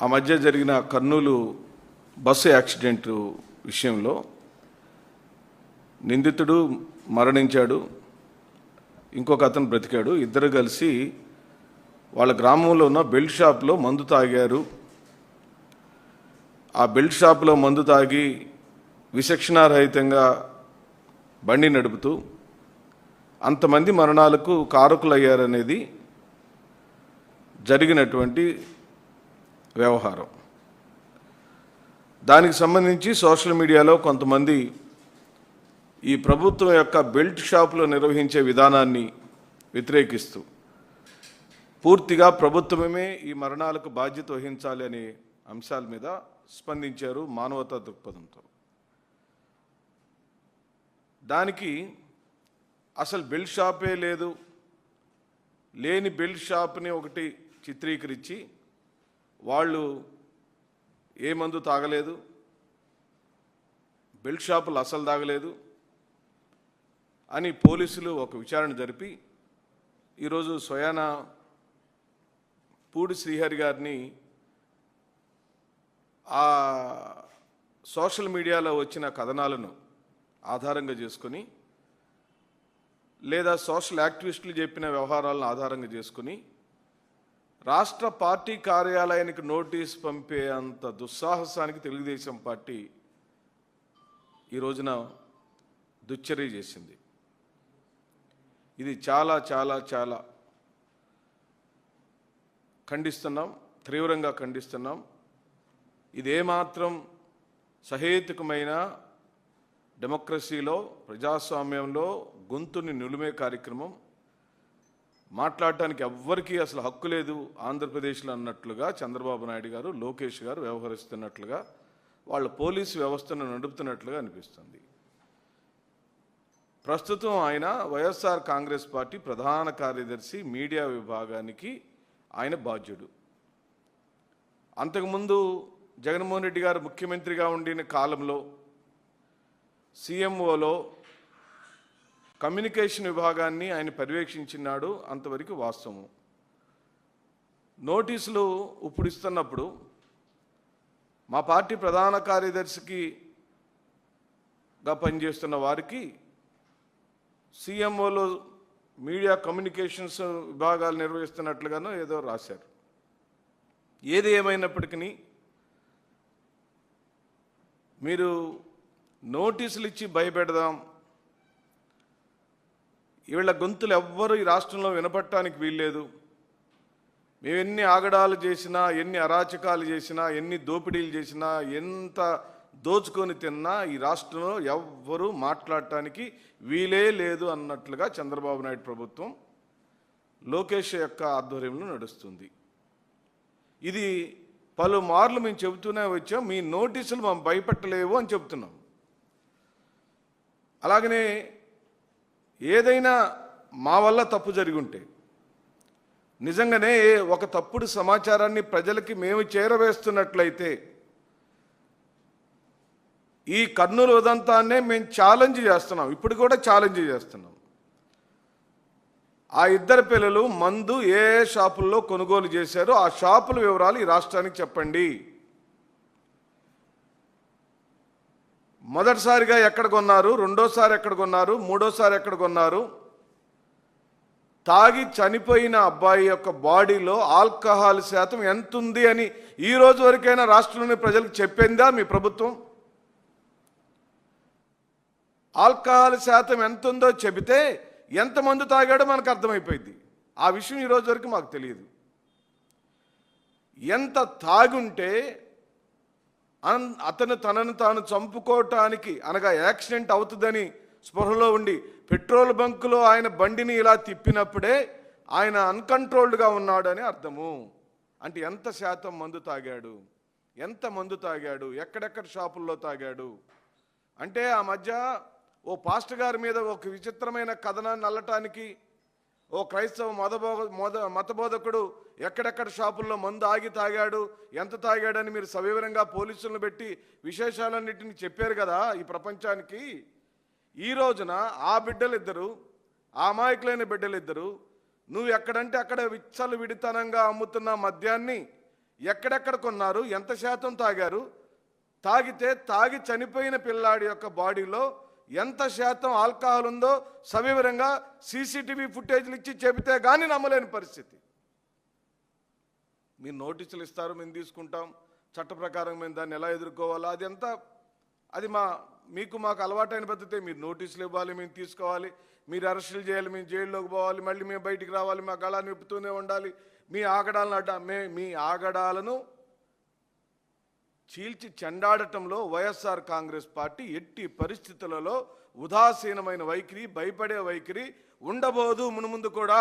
ఆ మధ్య జరిగిన కర్నూలు బస్సు యాక్సిడెంట్ విషయంలో నిందితుడు మరణించాడు ఇంకొక అతను బ్రతికాడు ఇద్దరు కలిసి వాళ్ళ గ్రామంలో ఉన్న బెల్ట్ షాప్లో మందు తాగారు. ఆ బెల్ట్ షాప్లో మందు తాగి విచక్షణారహితంగా బండి నడుపుతూ అంతమంది మరణాలకు కారకులయ్యారనేది జరిగినటువంటి వ్యవహారం. దానికి సంబంధించి సోషల్ మీడియాలో కొంతమంది ఈ ప్రభుత్వం యొక్క బెల్ట్ షాపులో నిర్వహించే విధానాన్ని వ్యతిరేకిస్తూ పూర్తిగా ప్రభుత్వమే ఈ మరణాలకు బాధ్యత వహించాలి అనే అంశాల మీద స్పందించారు మానవతా దృక్పథంతో. దానికి అసలు బెల్ట్ షాపే లేదు. లేని బెల్ట్ షాప్ని ఒకటి చిత్రీకరించి వాళ్ళు ఏ మందు తాగలేదు బెల్ట్ షాపులు అసలు తాగలేదు అని పోలీసులు ఒక విచారణ జరిపి ఈరోజు స్వయాన పూడి శ్రీహరి గారిని ఆ సోషల్ మీడియాలో వచ్చిన కథనాలను ఆధారంగా చేసుకొని లేదా సోషల్ యాక్టివిస్టులు చెప్పిన వ్యవహారాలను ఆధారంగా చేసుకుని రాష్ట్ర పార్టీ కార్యాలయానికి నోటీస్ పంపే అంత దుస్సాహసానికి తెలుగుదేశం పార్టీ ఈ రోజున దుశ్చర్య చేసింది. ఇది చాలా చాలా చాలా ఖండిస్తున్నాం తీవ్రంగా ఖండిస్తున్నాం. ఇదేమాత్రం సహేతుకమైన డెమోక్రసీలో ప్రజాస్వామ్యంలో గొంతుని నిలుమే కార్యక్రమం. మాట్లాడటానికి ఎవ్వరికీ అసలు హక్కు లేదు ఆంధ్రప్రదేశ్లో అన్నట్లుగా చంద్రబాబు నాయుడు గారు లోకేష్ గారు వ్యవహరిస్తున్నట్లుగా వాళ్ళ పోలీసు వ్యవస్థను నడుపుతున్నట్లుగా అనిపిస్తుంది. ప్రస్తుతం ఆయన వైఎస్ఆర్ కాంగ్రెస్ పార్టీ ప్రధాన కార్యదర్శి మీడియా విభాగానికి ఆయన బాధ్యుడు. అంతకుముందు జగన్మోహన్ రెడ్డి గారు ముఖ్యమంత్రిగా ఉండిన కాలంలో సీఎంఓలో కమ్యూనికేషన్ విభాగాన్ని ఆయన పర్యవేక్షించినాడు అంతవరకు వాస్తవం నోటీసులు ఇప్పుడు ఇస్తున్నప్పుడు మా పార్టీ ప్రధాన కార్యదర్శికిగా పనిచేస్తున్న వారికి సీఎంఓలో మీడియా కమ్యూనికేషన్స్ విభాగాలు నిర్వహిస్తున్నట్లుగానో ఏదో రాశారు. ఏది ఏమైనప్పటికీ మీరు నోటీసులు ఇచ్చి భయపెడదాం వీళ్ళ గొంతులు ఎవ్వరు ఈ రాష్ట్రంలో వినపట్టడానికి వీల్లేదు. మేము ఎన్ని ఆగడాలు చేసినా ఎన్ని అరాచకాలు చేసినా ఎన్ని దోపిడీలు చేసినా ఎంత దోచుకొని తిన్నా ఈ రాష్ట్రంలో ఎవ్వరూ మాట్లాడటానికి వీలే లేదు అన్నట్లుగా చంద్రబాబు నాయుడు ప్రభుత్వం లోకేష్ యొక్క ఆధ్వర్యంలో నడుస్తుంది. ఇది పలుమార్లు మేము చెబుతూనే వచ్చాం మీ నోటీసులు మేము భయపెట్టలేవు అని చెబుతున్నాం. అలాగనే ఏదైనా మా వల్ల తప్పు జరిగి ఉంటే నిజంగానే ఒక తప్పుడు సమాచారాన్ని ప్రజలకి మేము చేరవేస్తున్నట్లయితే ఈ కర్నూలు ఉదంతాన్నే మేము ఛాలెంజ్ చేస్తున్నాం. ఇప్పుడు కూడా ఛాలెంజ్ చేస్తున్నాం. ఆ ఇద్దరు పిల్లలు మందు ఏ ఏ షాపుల్లో కొనుగోలు చేశారో ఆ షాపుల వివరాలు ఈ రాష్ట్రానికి చెప్పండి. మొదటిసారిగా ఎక్కడ కొన్నారు? రెండోసారి ఎక్కడ కొన్నారు? మూడోసారి ఎక్కడ కొన్నారు? తాగి చనిపోయిన అబ్బాయి యొక్క బాడీలో ఆల్కహాల్ శాతం ఎంత ఉంది అని ఈ రోజు వరకైనా రాష్ట్రంలోని ప్రజలకు చెప్పిందా మీ ప్రభుత్వం? ఆల్కహాల్ శాతం ఎంత ఉందో చెబితే ఎంత మందు తాగాడో మనకు అర్థమైపోయింది. ఆ విషయం ఈరోజు వరకు మాకు తెలియదు. ఎంత తాగుంటే అతను తనను తాను చంపుకోవటానికి అనగా యాక్సిడెంట్ అవుతుందని స్పృహలో ఉండి పెట్రోల్ బంకులో ఆయన బండిని ఇలా తిప్పినప్పుడే ఆయన అన్కంట్రోల్డ్గా ఉన్నాడు అని అర్థము. అంటే ఎంత శాతం మందు తాగాడు? ఎంత మందు తాగాడు? ఎక్కడెక్కడ షాపుల్లో తాగాడు? అంటే ఆ మధ్య ఓ పాస్టర్ గారి మీద ఒక విచిత్రమైన కథనాన్ని అల్లటానికి ఓ క్రైస్తవ మతబో మత మతబోధకుడు ఎక్కడెక్కడ షాపుల్లో మందు ఆగి తాగాడు ఎంత తాగాడని మీరు సవివరంగా పోలీసులను పెట్టి విశేషాలన్నింటినీ చెప్పారు కదా ఈ ప్రపంచానికి. ఈ రోజున ఆ బిడ్డలిద్దరు ఆ అమాయకులైన బిడ్డలిద్దరు నువ్వు ఎక్కడంటే అక్కడ విచ్చలు విడితనంగా అమ్ముతున్న మద్యాన్ని ఎక్కడెక్కడ కొన్నారు ఎంత శాతం తాగారు? తాగితే తాగి చనిపోయిన పిల్లాడి యొక్క బాడీలో ఎంత శాతం ఆల్కహాల్ ఉందో సవివరంగా సీసీటీవీ ఫుటేజ్లు ఇచ్చి చెబితే కానీ నమ్మలేని పరిస్థితి. మీరు నోటీసులు ఇస్తారు మేము తీసుకుంటాం. చట్ట ప్రకారం మేము దాన్ని ఎలా ఎదుర్కోవాలో? అది ఎంత అది మా మీకు మాకు అలవాటైన పద్ధతి మీరు నోటీసులు ఇవ్వాలి మేము తీసుకోవాలి. మీరు అరెస్టులు చేయాలి మేము జైల్లోకి పోవాలి మళ్ళీ మేము బయటికి రావాలి మా గళాన్ని విప్పుతూనే ఉండాలి. మీ ఆగడాలను అడ్డ మే మీ ఆగడాలను చీల్చి చెండాడటంలో వైఎస్ఆర్ కాంగ్రెస్ పార్టీ ఎట్టి పరిస్థితులలో ఉదాసీనమైన వైఖరి భయపడే వైఖరి ఉండబోదు మునుముందు కూడా.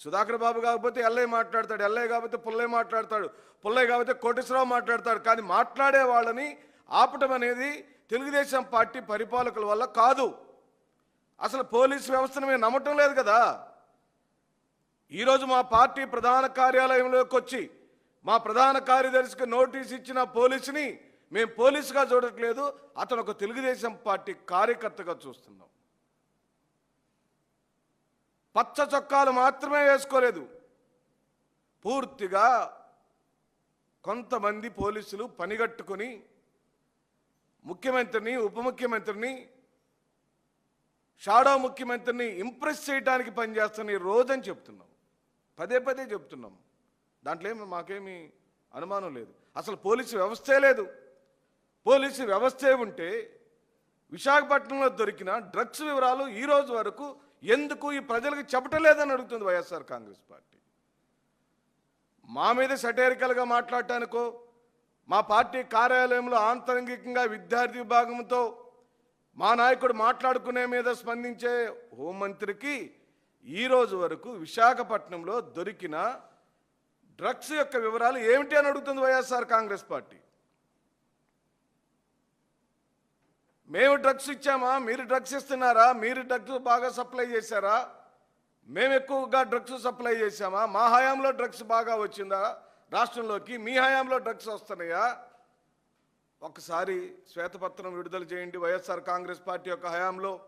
సుధాకర్ బాబు కాకపోతే ఎల్లయ్య మాట్లాడతాడు ఎల్లయ్య కాకపోతే పుల్లయ్య మాట్లాడతాడు పుల్లయ్య కాకపోతే కోటేశ్వరరావు మాట్లాడతాడు. కానీ మాట్లాడే వాళ్ళని ఆపటం అనేది తెలుగుదేశం పార్టీ పరిపాలకుల వల్ల కాదు. అసలు పోలీసు వ్యవస్థను మేము నమ్మటం లేదు కదా. ఈరోజు మా పార్టీ ప్రధాన కార్యాలయంలోకి వచ్చి మా ప్రధాన కార్యదర్శికి నోటీస్ ఇచ్చిన పోలీసుని మేము పోలీసుగా చూడట్లేదు. అతను ఒక తెలుగుదేశం పార్టీ కార్యకర్తగా చూస్తున్నాం. పచ్చ చొక్కాలు మాత్రమే వేసుకోలేదు. పూర్తిగా కొంతమంది పోలీసులు పనిగట్టుకుని ముఖ్యమంత్రిని ఉప ముఖ్యమంత్రిని షాడో ముఖ్యమంత్రిని ఇంప్రెస్ చేయడానికి పనిచేస్తున్న ఈ రోజని చెప్తున్నాం. పదే పదే చెప్తున్నాం. దాంట్లో ఏమి మాకేమీ అనుమానం లేదు. అసలు పోలీసు వ్యవస్థే లేదు. పోలీసు వ్యవస్థే ఉంటే విశాఖపట్నంలో దొరికిన డ్రగ్స్ వివరాలు ఈ రోజు వరకు ఎందుకు ఈ ప్రజలకు చెప్పటం లేదని అడుగుతుంది వైఎస్ఆర్ కాంగ్రెస్ పార్టీ. మా మీద సటేరికల్గా మాట్లాడటానికో మా పార్టీ కార్యాలయంలో ఆంతరంగికంగా విద్యార్థి విభాగంతో మా నాయకుడు మాట్లాడుకునే మీద స్పందించే హోంమంత్రికి ఈ రోజు వరకు విశాఖపట్నంలో దొరికిన డ్రగ్స్ యొక్క వివరాలు ఏమిటి అని అడుగుతుంది వైఎస్ఆర్ కాంగ్రెస్ పార్టీ. మేము డ్రగ్స్ ఇచ్చామా? మీరు డ్రగ్స్ ఇస్తున్నారా? మీరు డ్రగ్స్ బాగా సప్లై చేశారా? మేము ఎక్కువగా డ్రగ్స్ సప్లై చేశామా? మా హయాంలో డ్రగ్స్ బాగా వచ్చిందా? రాష్ట్రంలోకి మీ హయాంలో డ్రగ్స్ వస్తున్నాయా? ఒకసారి శ్వేతపత్రం విడుదల చేయండి వైఎస్ఆర్ కాంగ్రెస్ పార్టీ యొక్క హయాంలో.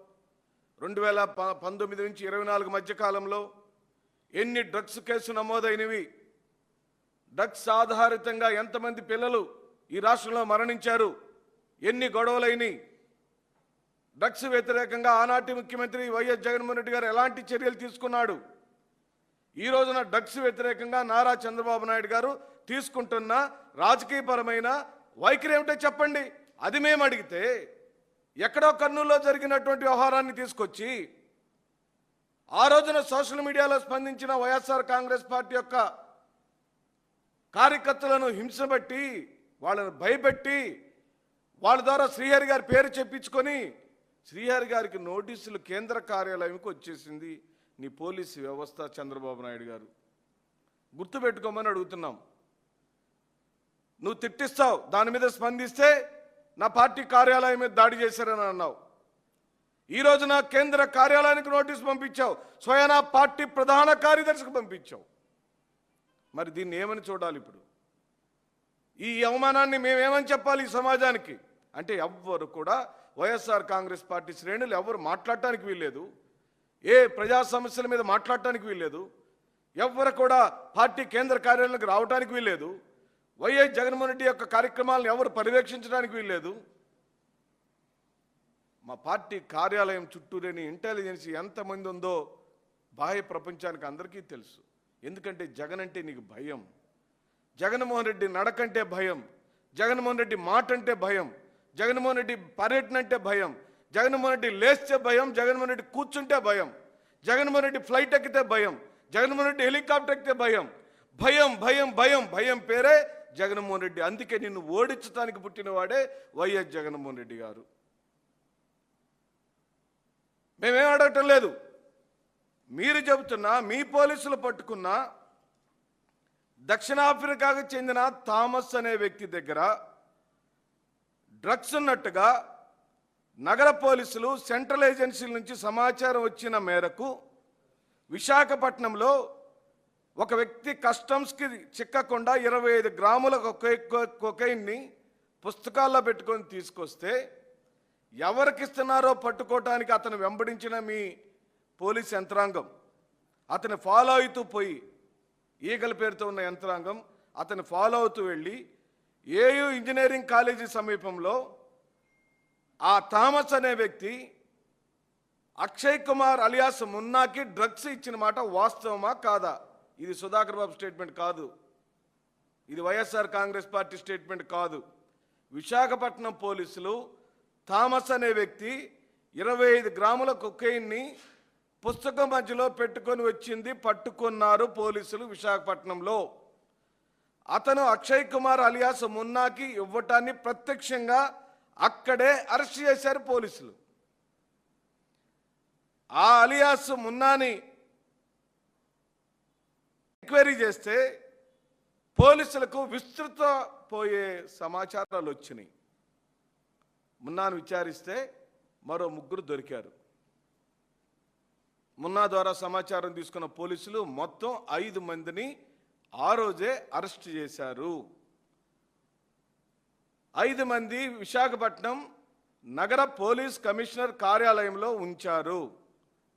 రెండు వేల ప- పంతొమ్మిది నుంచి ఇరవై నాలుగు మధ్య కాలంలో ఎన్ని డ్రగ్స్ కేసు నమోదైనవి? డ్రగ్స్ ఆధారితంగా ఎంతమంది పిల్లలు ఈ రాష్ట్రంలో మరణించారు? ఎన్ని గొడవలైనవి డ్రగ్స్ వ్యతిరేకంగా ఆనాటి ముఖ్యమంత్రి వైఎస్ జగన్మోహన్ రెడ్డి గారు ఎలాంటి చర్యలు తీసుకున్నాడు? ఈ రోజున డ్రగ్స్ వ్యతిరేకంగా నారా చంద్రబాబు నాయుడు గారు తీసుకుంటున్న రాజకీయపరమైన వైఖరి ఏమిటో చెప్పండి. అది మేము అడిగితే ఎక్కడో కర్నూలులో జరిగినటువంటి వ్యవహారాన్ని తీసుకొచ్చి ఆ రోజున సోషల్ మీడియాలో స్పందించిన వైఎస్ఆర్ కాంగ్రెస్ పార్టీ యొక్క కార్యకర్తలను హింసబట్టి వాళ్ళను భయపెట్టి వాళ్ళ ద్వారా శ్రీహరి గారి పేరు చెప్పించుకొని శ్రీహరి గారికి నోటీసులు కేంద్ర కార్యాలయంకి వచ్చేసింది నీ పోలీసు వ్యవస్థ చంద్రబాబు నాయుడు గారు. గుర్తుపెట్టుకోమని అడుగుతున్నాం. నువ్వు తిట్టిస్తావు దాని మీద స్పందిస్తే నా పార్టీ కార్యాలయం మీద దాడి చేశారని అన్నావు. ఈ నా కేంద్ర కార్యాలయానికి నోటీసు పంపించావు స్వయానా పార్టీ ప్రధాన కార్యదర్శికి పంపించావు. మరి దీన్ని ఏమని చూడాలి ఇప్పుడు? ఈ అవమానాన్ని మేమేమని చెప్పాలి ఈ సమాజానికి? అంటే ఎవ్వరు కూడా వైఎస్ఆర్ కాంగ్రెస్ పార్టీ శ్రేణులు ఎవరు మాట్లాడటానికి వీల్లేదు. ఏ ప్రజా సమస్యల మీద మాట్లాడటానికి వీల్లేదు. ఎవ్వరు కూడా పార్టీ కేంద్ర కార్యాలయానికి రావడానికి వీల్లేదు. వైఎస్ జగన్మోహన్ రెడ్డి యొక్క కార్యక్రమాలను ఎవరు పర్యవేక్షించడానికి వీల్లేదు. మా పార్టీ కార్యాలయం చుట్టూరేని ఇంటెలిజెన్స్ ఎంతమంది ఉందో బాహ్య ప్రపంచానికి అందరికీ తెలుసు. ఎందుకంటే జగన్ అంటే నీకు భయం. జగన్మోహన్ రెడ్డి నడకంటే భయం. జగన్మోహన్ రెడ్డి మాట అంటే భయం. జగన్మోహన్ రెడ్డి పర్యటన అంటే భయం. జగన్మోహన్ రెడ్డి లేస్తే భయం. జగన్మోహన్ రెడ్డి కూర్చుంటే భయం. జగన్మోహన్ రెడ్డి ఫ్లైట్ ఎక్కితే భయం. జగన్మోహన్ రెడ్డి హెలికాప్టర్ ఎక్కితే భయం. భయం భయం భయం భయం పేరే జగన్మోహన్ రెడ్డి. అందుకే నిన్ను ఓడించడానికి పుట్టినవాడే వైఎస్ జగన్మోహన్ రెడ్డి గారు. మేమేం అడగటం లేదు. మీరు చెబుతున్నా మీ పోలీసులు పట్టుకున్న దక్షిణాఫ్రికాకు చెందిన థామస్ అనే వ్యక్తి దగ్గర డ్రగ్స్ ఉన్నట్టుగా నగర పోలీసులు సెంట్రల్ ఏజెన్సీల నుంచి సమాచారం వచ్చిన మేరకు విశాఖపట్నంలో ఒక వ్యక్తి కస్టమ్స్కి చిక్కకుండా ఇరవై ఐదు గ్రాముల కొకైన్ని పుస్తకాల్లో పెట్టుకొని తీసుకొస్తే ఎవరికి ఇస్తున్నారో పట్టుకోవటానికి అతను వెంబడించిన మీ పోలీస్ యంత్రాంగం. అతను ఫాలో అవుతూ పోయి ఈగల పేరుతో ఉన్న యంత్రాంగం అతను ఫాలో అవుతూ వెళ్ళి ఏయు ఇంజనీరింగ్ కాలేజీ సమీపంలో ఆ థామస్ అనే వ్యక్తి అక్షయ్ కుమార్ అలియాస్ మున్నాకి డ్రగ్స్ ఇచ్చిన మాట వాస్తవమా కాదా? ఇది సుధాకర్ బాబు స్టేట్మెంట్ కాదు. ఇది వైఎస్ఆర్ కాంగ్రెస్ పార్టీ స్టేట్మెంట్ కాదు. విశాఖపట్నం పోలీసులు థామస్ అనే వ్యక్తి ఇరవై ఐదు గ్రాముల కుక్కైన్ని పుస్తకం మధ్యలో పెట్టుకొని వచ్చింది పట్టుకున్నారు పోలీసులు విశాఖపట్నంలో. అతను అక్షయ్ కుమార్ అలియాస్ మున్నాకి ఇవ్వటాన్ని ప్రత్యక్షంగా అక్కడే అరెస్ట్ చేశారు పోలీసులు. ఆ అలియాస్ మున్నాని ఎంక్వైరీ చేస్తే పోలీసులకు విస్తృత పోయే సమాచారాలు వచ్చినాయి. మున్నాను విచారిస్తే మరో ముగ్గురు దొరికారు. మున్నా ద్వారా సమాచారం తీసుకున్న పోలీసులు మొత్తం ఐదు మందిని ఆ రోజే అరెస్ట్ చేశారు. ఐదు మంది విశాఖపట్నం నగర పోలీస్ కమిషనర్ కార్యాలయంలో ఉంచారు.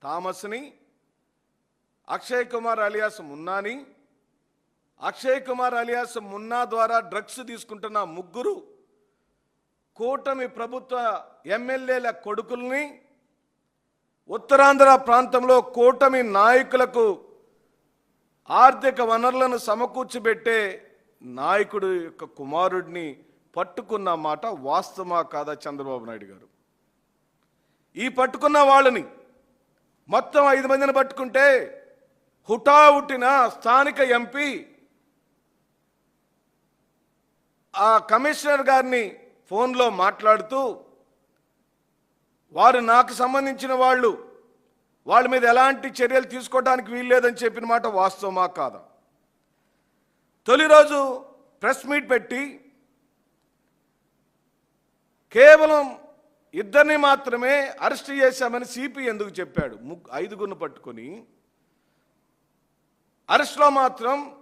థామస్ని అక్షయ్ కుమార్ అలియాస్ మున్నాని అక్షయ్ కుమార్ అలియాస్ మున్నా ద్వారా డ్రగ్స్ తీసుకుంటున్న ముగ్గురు కూటమి ప్రభుత్వ ఎమ్మెల్యేల కొడుకుల్ని ఉత్తరాంధ్ర ప్రాంతంలో కూటమి నాయకులకు ఆర్థిక వనరులను సమకూర్చిబెట్టే నాయకుడు యొక్క కుమారుడిని పట్టుకున్న మాట వాస్తవమా కాదా చంద్రబాబు నాయుడు గారు? ఈ పట్టుకున్న వాళ్ళని మొత్తం ఐదు మందిని పట్టుకుంటే హుటాహుటిన స్థానిక ఎంపీ ఆ కమిషనర్ గారిని ఫోన్లో మాట్లాడుతూ వారు నాకు సంబంధించిన వాళ్ళు. వాళ్ళ మీద ఎలాంటి చర్యలు తీసుకోవడానికి వీల్లేదని చెప్పిన మాట వాస్తవమా కాదా? తొలి రోజు ప్రెస్ మీట్ పెట్టి కేవలం ఇద్దరిని మాత్రమే అరెస్ట్ చేశామని సిపి ఎందుకు చెప్పాడు? ముగ్గు ఐదుగురిని పట్టుకొని. అరెస్ట్లో మాత్రం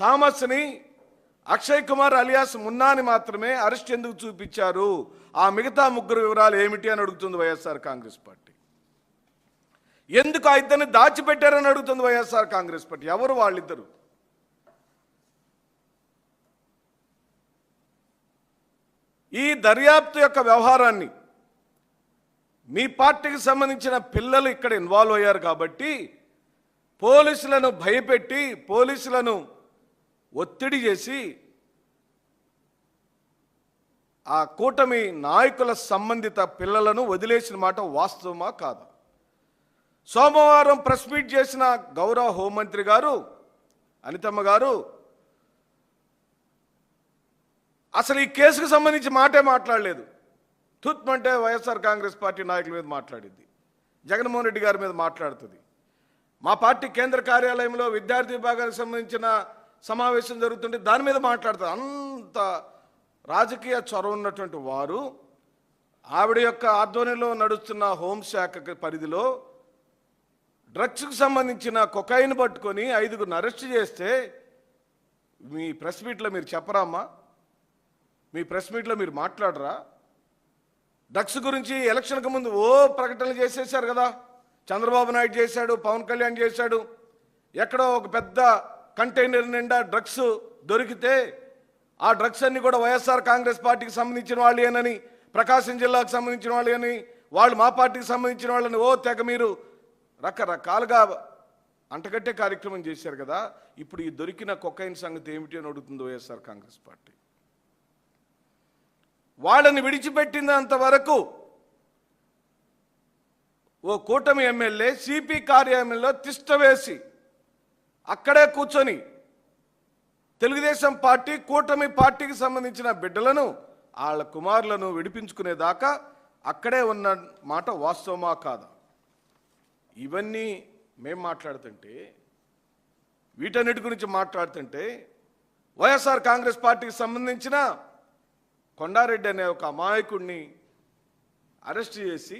థామస్ని అక్షయ్ కుమార్ అలియాస్ మున్నాని మాత్రమే అరెస్ట్ ఎందుకు చూపించారు? ఆ మిగతా ముగ్గురు వివరాలు ఏమిటి అని అడుగుతుంది వైఎస్ఆర్ కాంగ్రెస్ పార్టీ. ఎందుకు ఆ ఇద్దరిని దాచిపెట్టారని అడుగుతుంది వైఎస్ఆర్ కాంగ్రెస్ పార్టీ? ఎవరు వాళ్ళిద్దరు? ఈ దర్యాప్తు యొక్క వ్యవహారాన్ని మీ పార్టీకి సంబంధించిన పిల్లలు ఇక్కడ ఇన్వాల్వ్ అయ్యారు కాబట్టి పోలీసులను భయపెట్టి పోలీసులను ఒత్తిడి చేసి ఆ కూటమి నాయకుల సంబంధిత పిల్లలను వదిలేసిన మాట వాస్తవమా కాదా? సోమవారం ప్రెస్ మీట్ చేసిన గౌరవ హోంమంత్రి గారు అనితమ్మ గారు అసలు ఈ కేసుకు సంబంధించి మాటే మాట్లాడలేదు. తుత్మంటే వైఎస్ఆర్ కాంగ్రెస్ పార్టీ నాయకుల మీద మాట్లాడింది జగన్మోహన్ రెడ్డి గారి మీద మాట్లాడుతుంది. మా పార్టీ కేంద్ర కార్యాలయంలో విద్యార్థి విభాగానికి సంబంధించిన సమావేశం జరుగుతుంటే దాని మీద మాట్లాడతారు. అంత రాజకీయ చొరవ ఉన్నటువంటి వారు ఆవిడ యొక్క ఆధ్వర్యంలో నడుస్తున్న హోంశాఖ పరిధిలో డ్రగ్స్కు సంబంధించిన కొకాయిన్ పట్టుకొని ఐదుగురిని అరెస్ట్ చేస్తే మీ ప్రెస్ మీట్లో మీరు చెప్పరామ్మా? మీ ప్రెస్ మీట్లో మీరు మాట్లాడరా? డ్రగ్స్ గురించి ఎలక్షన్కు ముందు ఓ ప్రకటనలు చేసేసారు కదా. చంద్రబాబు నాయుడు చేశాడు పవన్ కళ్యాణ్ చేశాడు. ఎక్కడో ఒక పెద్ద కంటైనర్ నిండా డ్రగ్స్ దొరికితే ఆ డ్రగ్స్ అన్ని కూడా వైఎస్ఆర్ కాంగ్రెస్ పార్టీకి సంబంధించిన వాళ్ళేనని ప్రకాశం జిల్లాకు సంబంధించిన వాళ్ళని వాళ్ళు మా పార్టీకి సంబంధించిన వాళ్ళని ఓ తెగ మీరు రకరకాలుగా అంటగట్టే కార్యక్రమం చేశారు కదా. ఇప్పుడు ఈ దొరికిన కొక్కైన సంగతి ఏమిటి అని అడుగుతుంది వైఎస్ఆర్ కాంగ్రెస్ పార్టీ. వాళ్ళని విడిచిపెట్టినంత వరకు ఓ కూటమి ఎమ్మెల్యే సిపి కార్యాలయంలో తిష్ట వేసి అక్కడే కూర్చొని తెలుగుదేశం పార్టీ కూటమి పార్టీకి సంబంధించిన బిడ్డలను వాళ్ళ కుమారులను విడిపించుకునేదాకా అక్కడే ఉన్న మాట వాస్తవమా కాదా? ఇవన్నీ మేం మాట్లాడుతుంటే వీటన్నిటి గురించి మాట్లాడుతుంటే వైఎస్ఆర్ కాంగ్రెస్ పార్టీకి సంబంధించిన కొండారెడ్డి అనే ఒక అమాయకుడిని అరెస్ట్ చేసి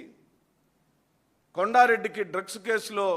కొండారెడ్డికి డ్రగ్స్ కేసులో